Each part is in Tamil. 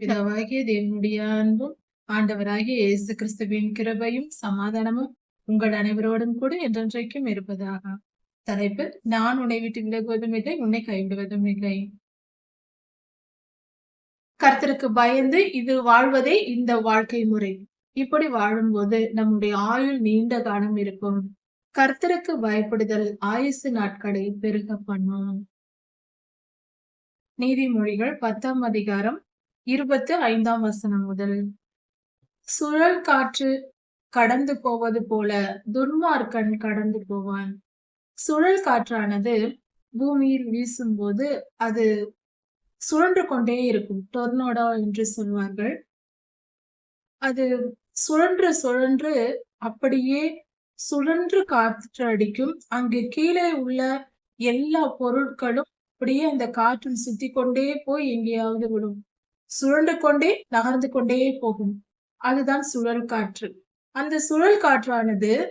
பிதாவாகிய தேவனுடைய அன்பும் ஆண்டவராகிய இயேசு கிறிஸ்துவின் கிருபையும் சமாதானமும் உங்கள் அனைவரோடும் கூட என்றென்றைக்கும் இருப்பதாக. தலைப்பு நான் உன்னை விட்டு விலகுவதும் இல்லை உன்னை கைவிடுவதும் இல்லை. கர்த்தருக்கு பயந்து இது வாழ்வதே இந்த வாழ்க்கை முறை. இப்படி வாழும்போது நம்முடைய ஆயுள் நீண்ட காலம் இருக்கும். கர்த்தருக்கு பயப்படுதல் ஆயுசு நாட்களை பெருக பண்ணும். நீதிமொழிகள் பத்தாம் அதிகாரம் இருபத்து ஐந்தாம் வசனம் முதல். சுழல் காற்று கடந்து போவது போல துன்மார்க்கன் கடந்து போவான். சுழல் காற்றானது பூமியில் வீசும்போது அது சுழன்று கொண்டே இருக்கும். டொர்னோடோ என்று சொல்வார்கள். அது சுழன்று சுழன்று அப்படியே சுழன்று காற்று அடிக்கும். அங்கு கீழே உள்ள எல்லா பொருட்களும் அப்படியே அந்த காற்றில் சுத்தி கொண்டே போய் எங்கேயாவது விடும். சுழண்டு கொண்டே நகர்ந்து கொண்டே போகும். அதுதான் சுழல் காற்று. அந்த சுழல் காற்றானது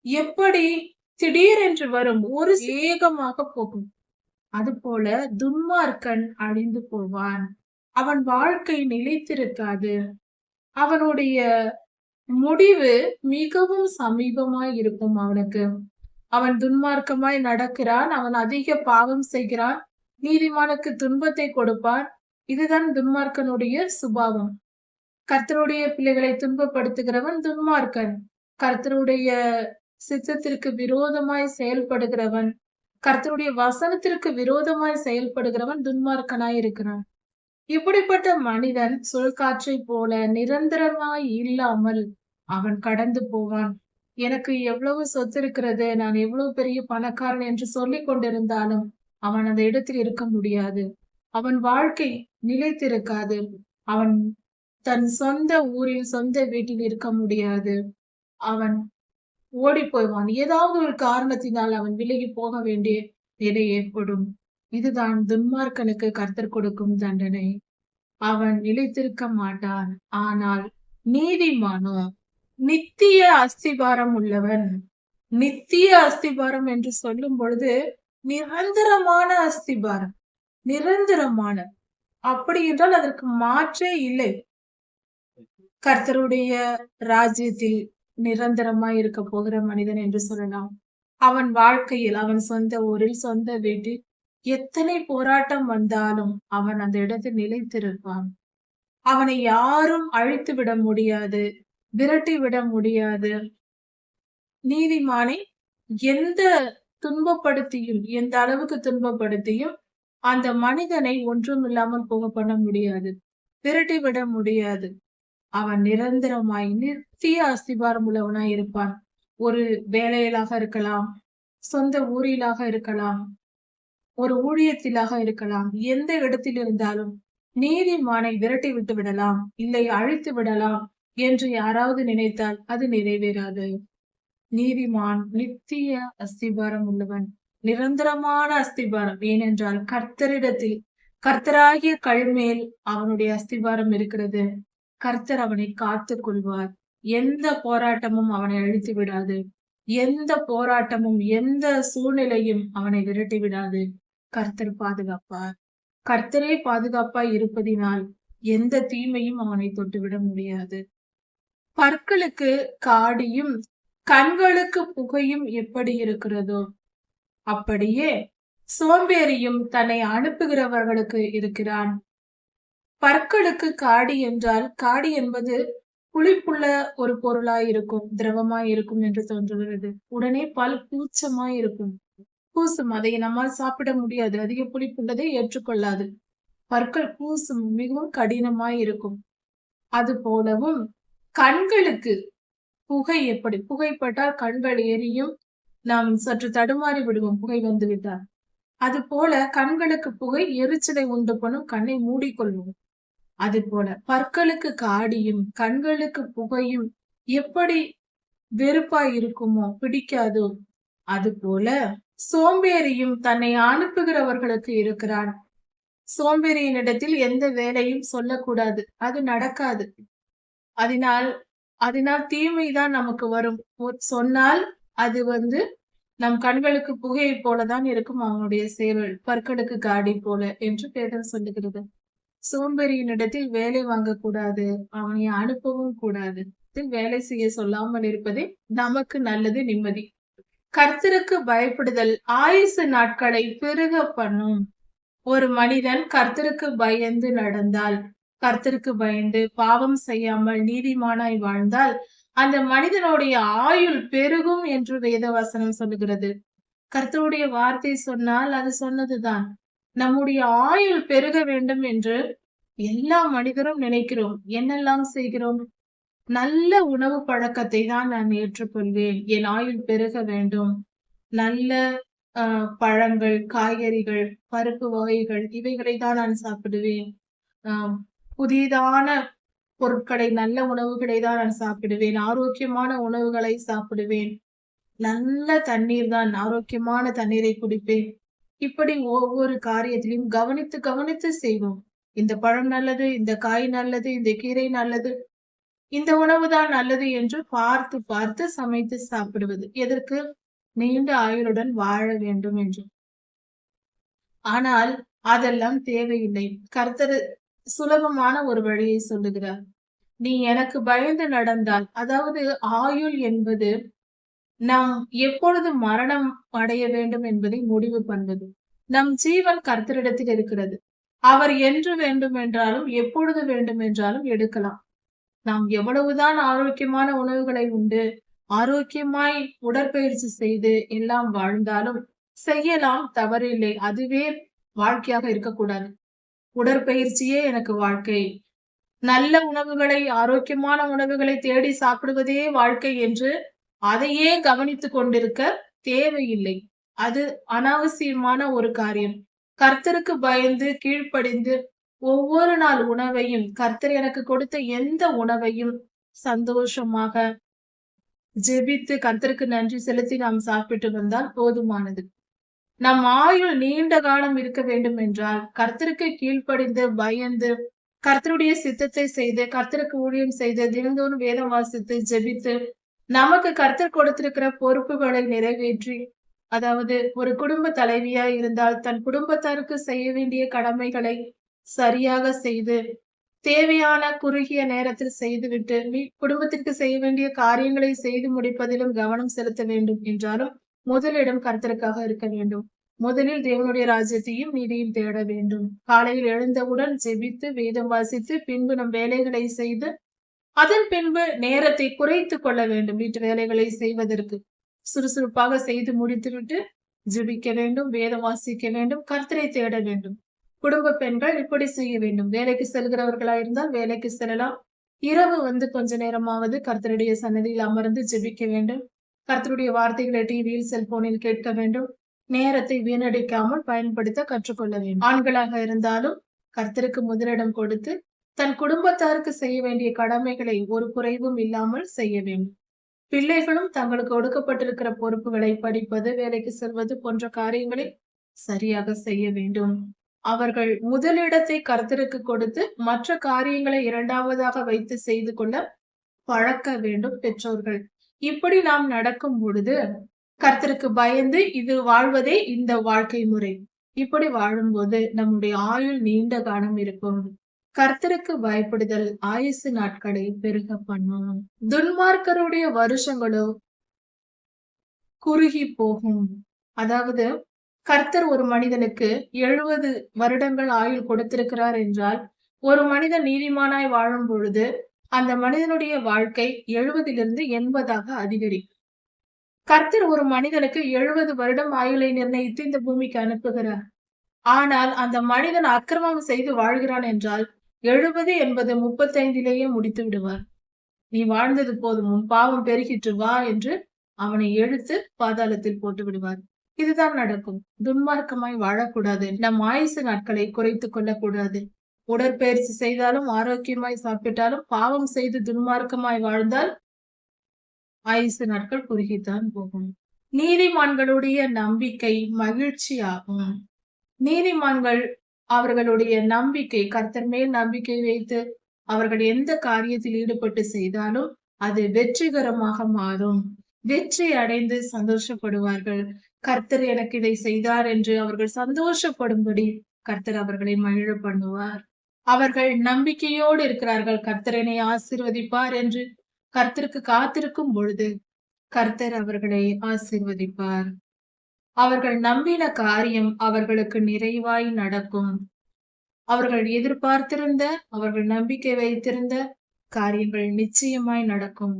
எப்படி திடீரென்று வரும்? ஒரு வேகமாக போகும். அதுபோல துன்மார்க்கன் அழிந்து போவான். அவன் வாழ்க்கை நிலைத்திருக்காது. அவனுடைய முடிவு மிகவும் சமீபமாய் இருக்கும் அவனுக்கு. அவன் துன்மார்க்கமாய் நடக்கிறான். அவன் அதிக பாவம் செய்கிறான். நீதிமானுக்கு துன்பத்தை கொடுப்பான். இதுதான் துன்மார்க்கனுடைய சுபாவம். கர்த்தருடைய பிள்ளைகளை துன்பப்படுத்துகிறவன் துன்மார்க்கன். கர்த்தருடைய சித்தத்திற்கு விரோதமாய் செயல்படுகிறவன். கர்த்தருடைய வசனத்திற்கு விரோதமாய் செயல்படுகிறவன் துன்மார்க்கனாய் இருக்கிறான். இப்படிப்பட்ட மனிதன் சொற்காற்றை போல நிரந்தரமாய் இல்லாமல் அவன் கடந்து போவான். எனக்கு எவ்வளவு சொத்து இருக்கிறது நான் எவ்வளவு பெரிய பணக்காரன் என்று சொல்லிக் கொண்டிருந்தாலும் அவன் அந்த இடத்தில் இருக்க முடியாது. அவன் வாழ்க்கை நிலைத்திருக்காது. அவன் தன் சொந்த ஊரில் சொந்த வீட்டில் இருக்க முடியாது. அவன் ஓடி போய்வான். ஏதாவது ஒரு காரணத்தினால் அவன் விலகி போக வேண்டிய நிலை ஏற்படும் இதுதான் துன்மார்க்கனுக்கு கர்த்தர் கொடுக்கும் தண்டனை. அவன் நிலைத்திருக்க மாட்டான். ஆனால் நீதிமானோ நித்திய அஸ்திபாரம் உள்ளவன் நித்திய அஸ்திபாரம் என்று சொல்லும் பொழுது நிரந்தரமான அஸ்திபாரம். நிரந்தரமான. அப்படி என்றால் அதற்கு மாற்றே இல்லை. கர்த்தருடைய ராஜ்யத்தில் நிரந்தரமாய் இருக்க போகிற மனிதன் என்று சொல்லலாம். அவன் வாழ்க்கையில் அவன் சொந்த ஊரில் சொந்த வீட்டில் எத்தனை போராட்டம் வந்தாலும் அவன் அந்த இடத்தில் நிலைத்திருப்பான். அவனை யாரும் அழித்து விட முடியாது விரட்டி விட முடியாது. நீதிமானை எந்த துன்பப்படுத்தியும் எந்த அளவுக்கு துன்பப்படுத்தியும் அந்த மனிதனை ஒன்றும் இல்லாமல் போக பண்ண முடியாது விரட்டி விட முடியாது. அவன் நிரந்தரமாய் நித்திய அஸ்திபாரம் உள்ளவனாய் இருப்பான். ஒரு வேலையிலாக இருக்கலாம் சொந்த ஊரிலாக இருக்கலாம் ஒரு ஊழியத்திலாக இருக்கலாம் எந்த இடத்தில் இருந்தாலும் நீதிமானை விரட்டி விட்டு விடலாம் இல்லை அழித்து விடலாம் என்று யாராவது நினைத்தால் அது நிறைவேறாது. நீதிமான் நித்திய அஸ்திபாரம் உள்ளவன். நிரந்தரமான அஸ்திபாரம். ஏனென்றால் கர்த்தரிடத்தில் கர்த்தராகிய கல்மேல் அவனுடைய அஸ்திபாரம் இருக்கிறது. கர்த்தர் அவனை காத்து கொள்வார். எந்த போராட்டமும் அவனை அழித்து விடாது. எந்த போராட்டமும் எந்த சூழ்நிலையும் அவனை விரட்டி விடாது. கர்த்தர் பாதுகாப்பார். கர்த்தரே பாதுகாப்பாய் இருப்பதினால் எந்த தீமையும் அவனை தொட்டுவிட முடியாது. பற்களுக்கு காடியும் கண்களுக்கு புகையும் எப்படி இருக்கிறதோ அப்படியே சோம்பேறியும் தன்னை அனுப்புகிறவர்களுக்கு இருக்கிறான். பற்களுக்கு காடி என்றால் காடி என்பது புளிப்புள்ள ஒரு பொருளாய் இருக்கும் திரவமாய் இருக்கும் என்று தோன்றுகிறது. உடனே பல் கூச்சமாய் இருக்கும் கூசும் அதை நம்மால் சாப்பிட முடியாது. அதிக புளிப்புள்ளதை ஏற்றுக்கொள்ளாது. பற்கள் கூசும் மிகவும் கடினமாய் இருக்கும் அது போலவும் கண்களுக்கு புகை எப்படி? புகைப்பட்டால் கண்கள் எரியும் நாம் சற்று தடுமாறி விடுவோம். புகை வந்து விட்டால் அது போல கண்களுக்கு புகை எரிச்சலை உண்டு பண்ணும் கண்ணை மூடிக்கொள்வோம். அது போல பற்களுக்கு காடியும் கண்களுக்கு புகையும் எப்படி வெறுப்பாய் இருக்குமோ பிடிக்காதோ அது போல சோம்பேறியும் தன்னை அனுப்புகிறவர்களுக்கு இருக்கிறான். சோம்பேறியினிடத்தில் எந்த வேலையும் சொல்லக்கூடாது. அது நடக்காது. அதனால் அதனால் தீமைதான் நமக்கு வரும். சொன்னால் அது வந்து நம் கண்களுக்கு புகையை போலதான் இருக்கும் அவனுடைய சேவல் பற்களுக்கு காடி போல என்று பேதம் சொல்லுகிறது. சோம்பேறியின் இடத்தில் வேலை வாங்கக்கூடாது அவனை அனுப்பவும் கூடாது. வேலை செய்ய சொல்லாமல் இருப்பதே நமக்கு நல்லது நிம்மதி. கர்த்தருக்கு பயப்படுதல் ஆயுசு நாட்களை பெருக பண்ணும். ஒரு மனிதன் கர்த்தருக்கு பயந்து நடந்தால் கர்த்தருக்கு பயந்து பாவம் செய்யாமல் நீதிமானாய் வாழ்ந்தால் அந்த மனிதனுடைய ஆயுள் பெருகும் என்று வேதவாசனம் சொல்லுகிறது. கர்த்தருடைய வார்த்தை சொன்னால் அது சொன்னதுதான். நம்முடைய ஆயுள் பெருக வேண்டும் என்று எல்லா மனிதரும் நினைக்கிறோம். என்னெல்லாம் செய்கிறோம்? நல்ல உணவு பழக்கத்தை தான் நான் ஏற்றுக்கொள்வேன். என் ஆயுள் பெருக வேண்டும். நல்ல ஆஹ் பழங்கள் காய்கறிகள் பருப்பு வகைகள் இவைகளை தான் நான் சாப்பிடுவேன். ஆஹ் புதிதான பொருட்களை நல்ல உணவுகளை தான் நான் சாப்பிடுவேன். ஆரோக்கியமான உணவுகளை சாப்பிடுவேன். நல்ல தண்ணீர் தான் ஆரோக்கியமான தண்ணீரை குடிப்பேன். இப்படி ஒவ்வொரு காரியத்திலையும் கவனித்து கவனித்து செய்வோம். இந்த பழம் நல்லது இந்த காய் நல்லது இந்த கீரை நல்லது. இந்த உணவு தான் நல்லது என்று பார்த்து பார்த்து சமைத்து சாப்பிடுவது. எதற்கு? நீண்ட ஆயுளுடன் வாழ வேண்டும் என்று. ஆனால் அதெல்லாம் தேவையில்லை. கர்த்தர் சுலபமான ஒரு வழியை சொல்லுகிறார். நீ எனக்கு பயந்து நடந்தால் அதாவது ஆயுள் என்பது நாம் எப்பொழுது மரணம் அடைய வேண்டும் என்பதை முடிவு பண்ணுவது நம் ஜீவன் கர்த்தரிடத்தில் இருக்கிறது. அவர் என்று வேண்டும் என்றாலும் எப்பொழுது வேண்டும் என்றாலும் எடுக்கலாம். நாம் எவ்வளவுதான் ஆரோக்கியமான உணவுகளை உண்டு ஆரோக்கியமாய் உடற்பயிற்சி செய்து எல்லாம் வாழ்ந்தாலும் செய்யலாம் தவறில்லை அதுவே வாழ்க்கையாக இருக்கக்கூடாது. உடற்பயிற்சியே எனக்கு வாழ்க்கை. நல்ல உணவுகளை ஆரோக்கியமான உணவுகளை தேடி சாப்பிடுவதே வாழ்க்கை என்று அதையே கவனித்துக் கொண்டிருக்க தேவையில்லை. அது அனாவசியமான ஒரு காரியம். கர்த்தருக்கு பயந்து கீழ்ப்படிந்து ஒவ்வொரு நாள் உணவையும் கர்த்தர் எனக்கு கொடுத்த எந்த உணவையும் சந்தோஷமாக ஜெபித்து கர்த்தருக்கு நன்றி செலுத்தி நாம் சாப்பிட்டு வந்தால் போதுமானது. நம் ஆயுள் நீண்ட காலம் இருக்க வேண்டும் என்றால் கர்த்தருக்கு கீழ்ப்படிந்து பயந்து கர்த்தருடைய சித்தத்தை செய்து கர்த்தருக்கு ஊழியம் செய்து தினந்தோறும் வேதம் வாசித்து ஜெபித்து நமக்கு கர்த்தர் கொடுத்திருக்கிற பொறுப்புகளை நிறைவேற்றி அதாவது ஒரு குடும்ப தலைவியா இருந்தால் தன் குடும்பத்தாருக்கு செய்ய வேண்டிய கடமைகளை சரியாக செய்து தேவையான குறுகிய நேரத்தில் செய்துவிட்டு குடும்பத்திற்கு செய்ய வேண்டிய காரியங்களை செய்து முடிப்பதிலும் கவனம் செலுத்த வேண்டும் என்றாலும் முதலிடம் கர்த்தருக்காக இருக்க வேண்டும். முதலில் தேவனுடைய ராஜ்யத்தையும் நீதியும் தேட வேண்டும். காலையில் எழுந்தவுடன் ஜெபித்து வேதம் வாசித்து பின்பு நம் வேலைகளை செய்து அதன் பின்பு நேரத்தை குறைத்து கொள்ள வேண்டும். வீட்டு வேலைகளை செய்வதற்கு சுறுசுறுப்பாக செய்து முடித்துவிட்டு ஜெபிக்க வேண்டும் வேதம் வாசிக்க வேண்டும் கர்த்தரை தேட வேண்டும். குடும்ப பெண்கள் இப்படி செய்ய வேண்டும். வேலைக்கு செல்கிறவர்களா இருந்தால் வேலைக்கு செல்லலாம். இரவு வந்து கொஞ்ச நேரமாவது கர்த்தருடைய சன்னதியில் அமர்ந்து ஜெபிக்க வேண்டும். கர்த்தருடைய வார்த்தைகளை டிவியில் செல்போனில் கேட்க வேண்டும். நேரத்தை வீணடிக்காமல் பயன்படுத்த கற்றுக்கொள்ள வேண்டும். ஆண்களாக இருந்தாலும் கர்த்தருக்கு முதலிடம் கொடுத்து தன் குடும்பத்தாருக்கு செய்ய வேண்டிய கடமைகளை ஒரு குறைவும் இல்லாமல் செய்ய வேண்டும். பிள்ளைகளும் தங்களுக்கு ஒடுக்கப்பட்டிருக்கிற பொறுப்புகளை படிப்பது வேலைக்கு செல்வது போன்ற காரியங்களை சரியாக செய்ய வேண்டும். அவர்கள் முதலிடத்தை கருத்தருக்கு கொடுத்து மற்ற காரியங்களை இரண்டாவதாக வைத்து செய்து கொள்ள பழக்க வேண்டும் பெற்றோர்கள். இப்படி நாம் நடக்கும் பொழுது கர்த்தருக்கு பயந்து இது வாழ்வதே இந்த வாழ்க்கை முறை. இப்படி வாழும்போது நம்முடைய ஆயுள் நீண்ட காலம் இருக்கும். கர்த்தருக்கு பயப்படுதல் ஆயுசு நாட்களை பெருக பண்ணும். துன்மார்க்கருடைய வருஷங்களோ குறுகி போகும். அதாவது கர்த்தர் ஒரு மனிதனுக்கு எழுபது வருடங்கள் ஆயுள் கொடுத்திருக்கிறார் என்றால் ஒரு மனிதன் நீதிமானாய் வாழும் பொழுது அந்த மனிதனுடைய வாழ்க்கை எழுபதிலிருந்து எண்பதாக அதிகரிக்கும். கர்த்தர் ஒரு மனிதனுக்கு எழுபது வருடம் ஆயுளை நிர்ணயித்து இந்த பூமிக்கு அனுப்புகிறார். ஆனால் அந்த மனிதன் அக்கிரமம் செய்து வாழ்கிறான் என்றால் எழுபது என்பது முப்பத்தைந்திலேயே முடித்து விடுவார். நீ வாழ்ந்தது போதும் பாவம் பெருகிற்று வா என்று அவனை எழுத்து பாதாளத்தில் போட்டு விடுவார். இதுதான் நடக்கும். துன்மார்க்கமாய் வாழக்கூடாது. நம் ஆயுசு நாட்களை குறைத்து கொள்ளக்கூடாது. உடற்பயிற்சி செய்தாலும் ஆரோக்கியமாய் சாப்பிட்டாலும் பாவம் செய்து துன்மார்க்கமாய் வாழ்ந்தால் ஆயுசு நாட்கள் குறுகித்தான் போகும். நீதிமான்களுடைய நம்பிக்கை மகிழ்ச்சி ஆகும் நீதிமான்கள் அவர்களுடைய நம்பிக்கை கர்த்தர் மேல் நம்பிக்கை வைத்து அவர்கள் எந்த காரியத்தில் ஈடுபட்டு செய்தாலும் அது வெற்றிகரமாக மாறும். வெற்றி அடைந்து சந்தோஷப்படுவார்கள். கர்த்தர் எனக்கு இதை செய்தார் என்று அவர்கள் சந்தோஷப்படும்படி கர்த்தர் அவர்களை மகிழ பண்ணுவார் அவர்கள் நம்பிக்கையோடு இருக்கிறார்கள். கர்த்தரனை ஆசிர்வதிப்பார் என்று கர்த்தருக்கு காத்திருக்கும் பொழுது கர்த்தர் அவர்களை ஆசிர்வதிப்பார். அவர்கள் நம்பின காரியம் அவர்களுக்கு நிறைவாய் நடக்கும். அவர்கள் எதிர்பார்த்திருந்த அவர்கள் நம்பிக்கை வைத்திருந்த காரியங்கள் நிச்சயமாய் நடக்கும்.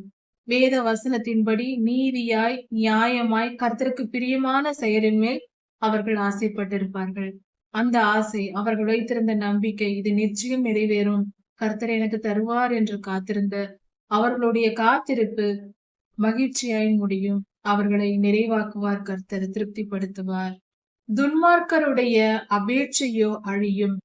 வேத வசனத்தின்படி நீதியாய் நியாயமாய் கர்த்தருக்கு பிரியமான செயலின் மேல் அவர்கள் ஆசைப்பட்டிருப்பார்கள். அந்த ஆசை அவர்கள் வைத்திருந்த நம்பிக்கை இது நிச்சயம் நிறைவேறும். கர்த்தர் எனக்கு தருவார் என்று காத்திருந்த அவர்களுடைய காத்திருப்பு மகிழ்ச்சியாய் முடியும். அவர்களை நிறைவாக்குவார் கர்த்தர் திருப்திப்படுத்துவார். துன்மார்க்கருடைய அபேட்சையோ அழியும்.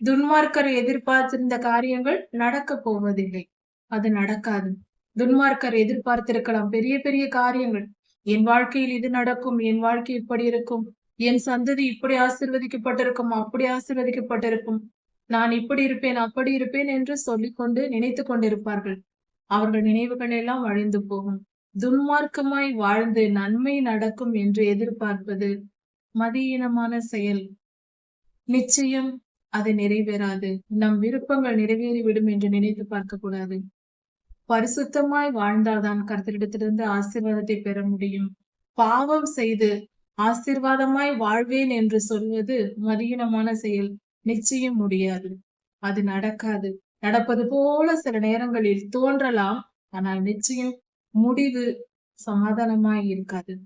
துன்மார்க்கர் எதிர்பார்த்திருந்த காரியங்கள் நடக்க போவதில்லை. அது நடக்காது. துன்மார்க்கர் எதிர்பார்த்திருக்கலாம். பெரிய பெரிய காரியங்கள். என் வாழ்க்கையில் இது நடக்கும் என் வாழ்க்கை இப்படி இருக்கும். என் சந்ததி இப்படி ஆசிர்வதிக்கப்பட்டிருக்கும் அப்படி ஆசிர்வதிக்கப்பட்டிருக்கும். நான் இப்படி இருப்பேன் அப்படி இருப்பேன் என்று சொல்லிக்கொண்டு நினைத்து கொண்டிருப்பார்கள். அவர்கள் நினைவுகள் எல்லாம் அழிந்து போகும். துன்மார்க்கமாய் வாழ்ந்து நன்மை நடக்கும் என்று எதிர்பார்ப்பது மதியீனமான செயல். நிச்சயம் அது நிறைவேறாது. நம் விருப்பங்கள் நிறைவேறிவிடும் என்று நினைத்து பார்க்க கூடாது பரிசுத்தமாய் வாழ்ந்தால்தான் கர்த்தரிடத்திலிருந்து ஆசீர்வாதத்தை பெற முடியும். பாவம் செய்து ஆசீர்வாதமாய் வாழ்வேன் என்று சொல்வது மதியீனமான செயல். நிச்சயம் முடியாது. அது நடக்காது. நடப்பது போல சில நேரங்களில் தோன்றலாம். ஆனால் நிச்சயம் முடிவு சமாதானமாய் இருக்காது.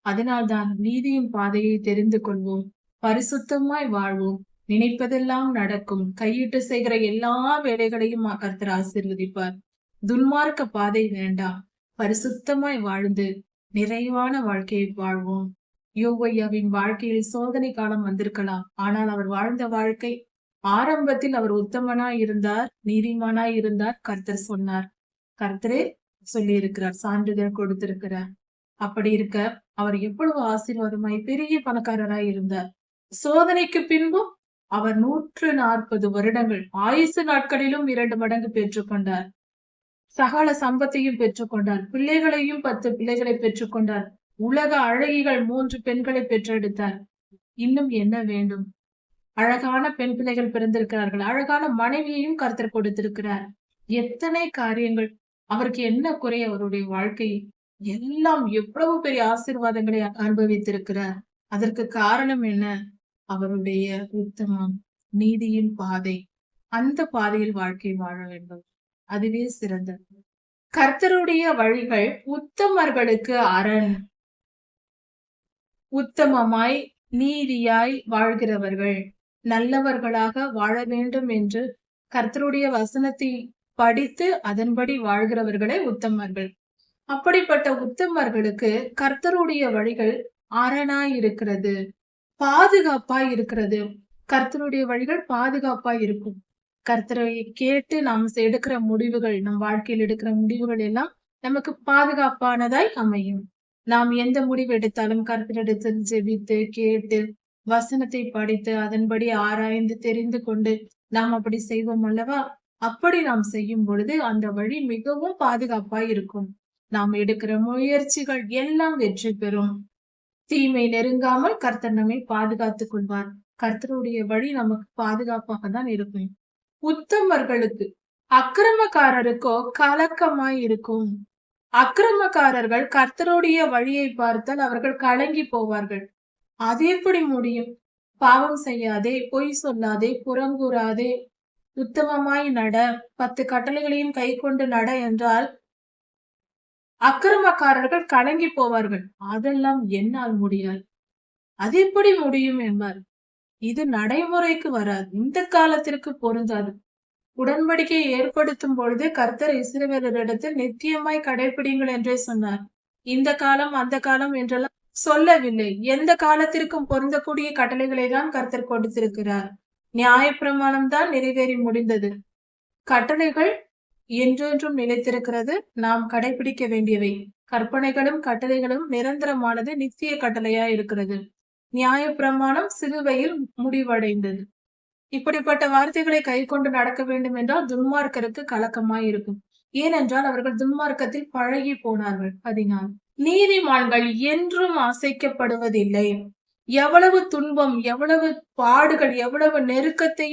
அதனால்தான் நீதியின் பாதையை தெரிந்து கொள்வோம். பரிசுத்தமாய் வாழ்வோம். நினைப்பதெல்லாம் நடக்கும். கையிட்டு செய்கிற எல்லா வேலைகளையும் கர்த்தர் ஆசிர்வதிப்பார். துன்மார்க்க பாதை வேண்டாம். பரிசுத்தமாய் வாழ்ந்து நிறைவான வாழ்க்கையை வாழ்வோம். யோகையாவின் வாழ்க்கையில் சோதனை காலம் வந்திருக்கலாம். ஆனால் அவர் வாழ்ந்த வாழ்க்கை ஆரம்பத்தில் அவர் உத்தமனாய் இருந்தார் நீதிமானாய் இருந்தார். கர்த்தர் சொன்னார். கர்த்தரே சொல்லி இருக்கிறார் சான்றிதழ் கொடுத்திருக்கிறார். அப்படி இருக்க அவர் எவ்வளவு ஆசீர்வாதமாய் பெரிய பணக்காரராய் இருந்தார். சோதனைக்கு பின்பும் அவர் நூற்று நாற்பது வருடங்கள் ஆயுசு நாட்களிலும் இரண்டு மடங்கு பெற்றுக்கொண்டார் சகல சம்பத்தையும் பெற்றுக்கொண்டார் பிள்ளைகளையும் பத்து பிள்ளைகளை பெற்றுக்கொண்டார் உலக அழகிகள் மூன்று பெண்களை பெற்றெடுத்தார். இன்னும் என்ன வேண்டும்? அழகான பெண் பிள்ளைகள் பிறந்திருக்கிறார்கள். அழகான மனைவியையும் கருத்தர் கொடுத்திருக்கிறார். எத்தனை காரியங்கள்? அவருக்கு என்ன குறை? அவருடைய வாழ்க்கை எல்லாம் எவ்வளவு பெரிய ஆசீர்வாதங்களை அனுபவித்திருக்கிறார். அதற்கு காரணம் என்ன? அவருடைய உத்தமம் நீதியின் பாதை. அந்த பாதையில் வாழ்க்கை வாழ வேண்டும். அதுவே சிறந்தது. கர்த்தருடைய வழிகள் உத்தமர்களுக்கு அரண். உத்தமமாய் நீதியாய் வாழ்கிறவர்கள். நல்லவர்களாக வாழ வேண்டும் என்று கர்த்தருடைய வசனத்தை படித்து அதன்படி வாழ்கிறவர்களே உத்தமர்கள். அப்படிப்பட்ட உத்தமர்களுக்கு கர்த்தருடைய வழிகள் அரணாய் இருக்கிறது. பாதுகாப்பாய் இருக்கிறது. கர்த்தருடைய வழிகள் பாதுகாப்பாய் இருக்கும். கர்த்தரை கேட்டு நாம் எடுக்கிற முடிவுகள் நம் வாழ்க்கையில் எடுக்கிற முடிவுகள் எல்லாம் நமக்கு பாதுகாப்பானதாய் அமையும். நாம் எந்த முடிவு எடுத்தாலும் கர்த்தரிடத்தில் ஜெபித்து கேட்டு வசனத்தை படித்து அதன்படி ஆராய்ந்து தெரிந்து கொண்டு நாம் அப்படி செய்வோம் அல்லவா? அப்படி நாம் செய்யும் பொழுது அந்த வழி மிகவும் பாதுகாப்பாய் இருக்கும். நாம் எடுக்கிற முயற்சிகள் எல்லாம் வெற்றி பெறும். தீமை நெருங்காமல் கர்த்தர் நம்மை பாதுகாத்துக் கொள்வார். கர்த்தருடைய வழி நமக்கு பாதுகாப்பாக தான் இருக்கும். உத்தமர்களுக்கு அக்கிரமக்காரருக்கோ கலக்கமாய் இருக்கும். அக்கிரமக்காரர்கள் கர்த்தருடைய வழியை பார்த்தால் அவர்கள் கலங்கி போவார்கள். அது எப்படி முடியும்? பாவம் செய்யாதே பொய் சொல்லாதே புறங்கூறாதே உத்தமமாய் நட பத்து கட்டளைகளையும் கை கொண்டு நட என்றால் அக்கிரமக்காரர்கள் கலங்கி போவார்கள். அதெல்லாம் என்னால் முடியாது. அது எப்படி முடியும் என்பார். இது நடைமுறைக்கு வராது. இந்த காலத்திற்கு பொருந்தாது. உடன்படிக்கையை ஏற்படுத்தும் பொழுது கர்த்தர் இஸ்ரவேலரிடத்தில் நித்தியமாய் கடைபிடிங்கள் என்றே சொன்னார். இந்த காலம் அந்த காலம் என்றெல்லாம் சொல்லவில்லை. எந்த காலத்திற்கும் பொருந்தக்கூடிய கட்டளைகளை தான் கர்த்தர் கொடுத்திருக்கிறார். நியாயப்பிரமாணம் தான் நிறைவேறி முடிந்தது. கட்டளைகள் என்றென்றும் நிலைத்திருக்கிறது. நாம் கடைபிடிக்க வேண்டியவை. கற்பனைகளும் கட்டளைகளும் நிரந்தரமானது நித்திய கட்டளையா இருக்கிறது. நியாயப்பிரமாணம் சிலுவையில் முடிவடைந்தது. இப்படிப்பட்ட வார்த்தைகளை கை கொண்டு நடக்க வேண்டும் என்றால் துன்மார்க்கருக்கு கலக்கமாய் இருக்கும். ஏனென்றால் அவர்கள் துன்மார்க்கத்தில் பழகி போனார்கள். அதனால் நீதிமான்கள் என்றும் அசைக்கப்படுவதில்லை. எவ்வளவு துன்பம் எவ்வளவு பாடுகள் எவ்வளவு நெருக்கத்தை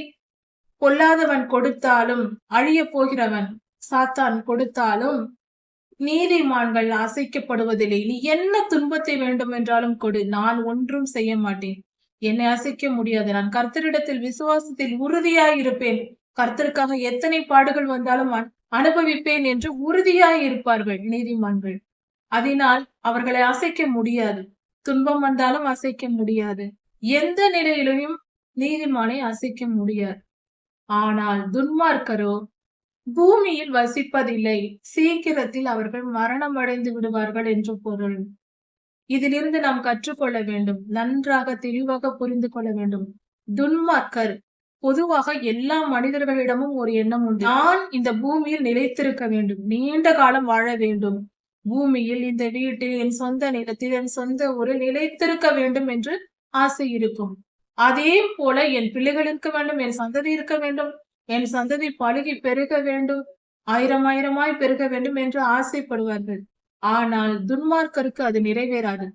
பொல்லாதவன் கொடுத்தாலும் அழிய போகிறவன் சாத்தான் கொடுத்தாலும் நீதிமான்கள் அசைக்கப்படுவதில்லை. நீ என்ன துன்பத்தை வேண்டும் என்றாலும் கொடு. நான் ஒன்றும் செய்ய மாட்டேன். என்னை அசைக்க முடியாது. நான் கர்த்தரிடத்தில் விசுவாசத்தில் உறுதியாய் இருப்பேன் கர்த்தருக்காக எத்தனை பாடுகள் வந்தாலும் அனுபவிப்பேன் என்று உறுதியாய் இருப்பார்கள் நீதிமான்கள். அதனால் அவர்களை அசைக்க முடியாது. துன்பம் வந்தாலும் அசைக்க முடியாது. எந்த நிலையிலையும் நீதிமானை அசைக்க முடியாது. ஆனால் துன்மார்க்கரோ பூமியில் வசிப்பதில்லை. சீக்கிரத்தில் அவர்கள் மரணம் அடைந்து விடுவார்கள் என்று பொருள். இதிலிருந்து நாம் கற்றுக்கொள்ள வேண்டும். நன்றாக தெளிவாக புரிந்து கொள்ள வேண்டும். துன்மார்க்கர் பொதுவாக எல்லா மனிதர்களிடமும் ஒரு எண்ணம் உண்டு. நான் இந்த பூமியில் நிலைத்திருக்க வேண்டும். நீண்ட காலம் வாழ வேண்டும். பூமியில் இந்த வீட்டில் என் சொந்த நிலத்தில் என் சொந்த ஒரு நிலைத்திருக்க வேண்டும் என்று ஆசை இருக்கும். அதே போல என் பிள்ளைகள் இருக்க வேண்டும் என் சந்ததி இருக்க வேண்டும் என் சந்ததி பழுகி பெருக வேண்டும் ஆயிரம் ஆயிரமாய் பெருக வேண்டும் என்று ஆசைப்படுவார்கள். ஆனால் துன்மார்க்கருக்கு அது நிறைவேறாது.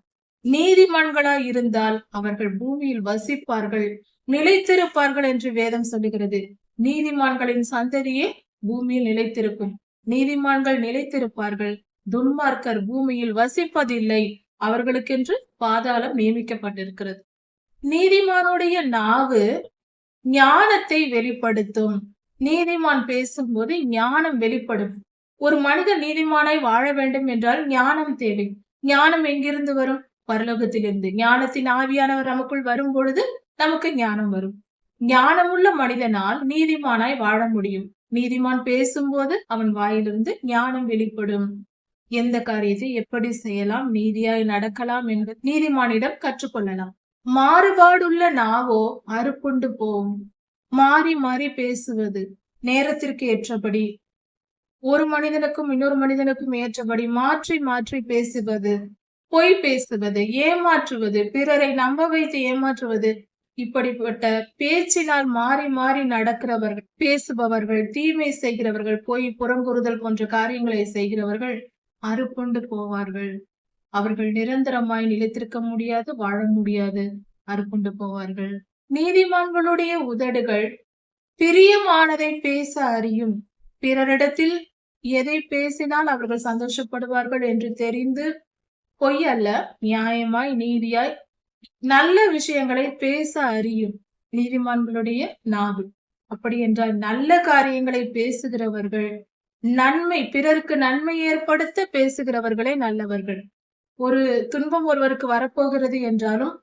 நீதிமான்களாய் இருந்தால் அவர்கள் பூமியில் வசிப்பார்கள் நிலைத்திருப்பார்கள் என்று வேதம் சொல்லுகிறது. நீதிமான்களின் சந்ததியே பூமியில் நிலைத்திருக்கும். நீதிமான்கள் நிலைத்திருப்பார்கள். துன்மார்க்கர் பூமியில் வசிப்பதில்லை. அவர்களுக்கென்று பாதாளம் நியமிக்கப்பட்டிருக்கிறது. நீதிமானுடைய நாவு ஞானத்தை வெளிப்படுத்தும். நீதிமான் பேசும்போது ஞானம் வெளிப்படும். ஒரு மனித நீதிமானாய் வாழ வேண்டும் என்றால் ஞானம் தேவை. ஞானம் எங்கிருந்து வரும்? பரலோகத்திலிருந்து. ஞானத்தின் ஆவியானவர் நமக்குள் வரும் பொழுது நமக்கு ஞானம் வரும். ஞானமுள்ள மனிதனால் நீதிமானாய் வாழ முடியும். நீதிமான் பேசும்போது அவன் வாயிலிருந்து ஞானம் வெளிப்படும். எந்த காரியத்தை எப்படி செய்யலாம்? நீதியாய் நடக்கலாம் என்று நீதிமானிடம் கற்றுக்கொள்ளலாம். மாறுபாடுள்ள நாவோ அறுப்புண்டு போகும் மாறி மாறி பேசுவது. நேரத்திற்கு ஏற்றபடி ஒரு மனிதனுக்கும் இன்னொரு மனிதனுக்கும் ஏற்றபடி மாற்றி மாற்றி பேசுவது பொய் பேசுவது ஏமாற்றுவது பிறரை நம்ப வைத்து ஏமாற்றுவது இப்படிப்பட்ட பேச்சினால் மாறி மாறி நடக்கிறவர்கள் பேசுபவர்கள் தீமை செய்கிறவர்கள் பொய் புறங்குறுதல் போன்ற காரியங்களை செய்கிறவர்கள் அறுப்புண்டு போவார்கள். அவர்கள் நிரந்தரமாய் நிலைத்திருக்க முடியாது வாழ முடியாது அறுப்புண்டு போவார்கள். நீதிமான்களுடைய உதடுகள் பிரியமானதை பேச அறியும் பிறரிடத்தில் எதை பேசினால் அவர்கள் சந்தோஷப்படுவார்கள் என்று தெரிந்து பொய் அல்ல நியாயமாய் நீதியாய் நல்ல விஷயங்களை பேச அறியும் நீதிமான்களுடைய நாவு. அப்படி என்றால் நல்ல காரியங்களை பேசுகிறவர்கள் நன்மை பிறருக்கு நன்மை ஏற்படுத்த பேசுகிறவர்களே நல்லவர்கள். ஒரு துன்பம் ஒருவருக்கு வரப்போகிறது என்றாலும்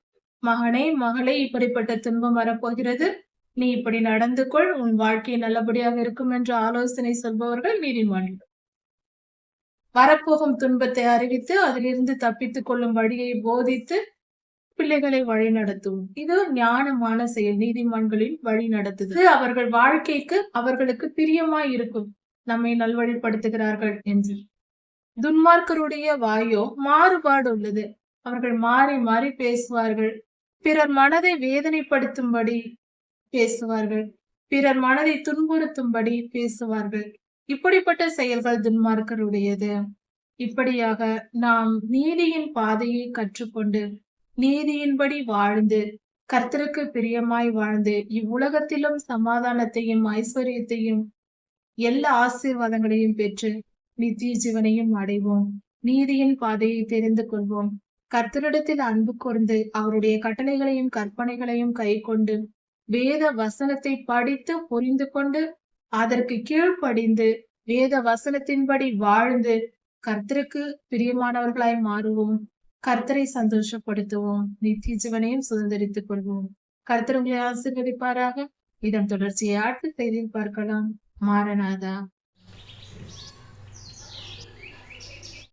மகனே மகளே இப்படிப்பட்ட துன்பம் வரப்போகிறது. நீ இப்படி நடந்து கொள் உன் வாழ்க்கை நல்லபடியாக இருக்கும் என்று ஆலோசனை சொல்பவர்கள் நீதிமன்றம் வரப்போகும் துன்பத்தை அறிவித்து அதிலிருந்து தப்பித்துக் கொள்ளும் வழியை போதித்து பிள்ளைகளை வழி நடத்தும் இது ஞானமான செயல் நீதிமன்றங்களில் வழி நடத்துது அவர்கள் வாழ்க்கைக்கு அவர்களுக்கு பிரியமாய் இருக்கும். நம்மை நல்வழிப்படுத்துகிறார்கள் என்று. துன்மார்க்கருடைய வாயோ மாறுபாடு உள்ளது. அவர்கள் மாறி மாறி பேசுவார்கள். பிறர் மனதை வேதனைப்படுத்தும்படி பேசுவார்கள். பிறர் மனதை துன்புறுத்தும்படி பேசுவார்கள். இப்படிப்பட்ட செயல்கள் துன்மார்க்கருடையது. இப்படியாக நாம் நீதியின் பாதையை கற்றுக்கொண்டு நீதியின்படி வாழ்ந்து கர்த்தருக்கு பிரியமாய் வாழ்ந்து இவ்வுலகத்திலும் சமாதானத்தையும் ஐஸ்வர்யத்தையும் எல்லா ஆசீர்வாதங்களையும் பெற்று நித்திய ஜீவனையும் அடைவோம். நீதியின் பாதையை தெரிந்து கொள்வோம். கர்த்தரிடத்தில் அன்பு கூர்ந்து அவருடைய கட்டளைகளையும் கற்பனைகளையும் கை கொண்டு வேத வசனத்தை படித்து புரிந்து கொண்டு அதற்கு கீழ்ப்படிந்து வேத வசனத்தின்படி வாழ்ந்து கர்த்தருக்கு பிரியமானவர்களாய் மாறுவோம். கர்த்தரை சந்தோஷப்படுத்துவோம். நித்திய ஜீவனையும் சுதந்திரித்துக் கொள்வோம். கர்த்தர் உங்களை ஆசீர்வதிப்பாராக. இதன் தொடர்ச்சியை ஆட்டு செய்தியில் பார்க்கலாம். Maranatha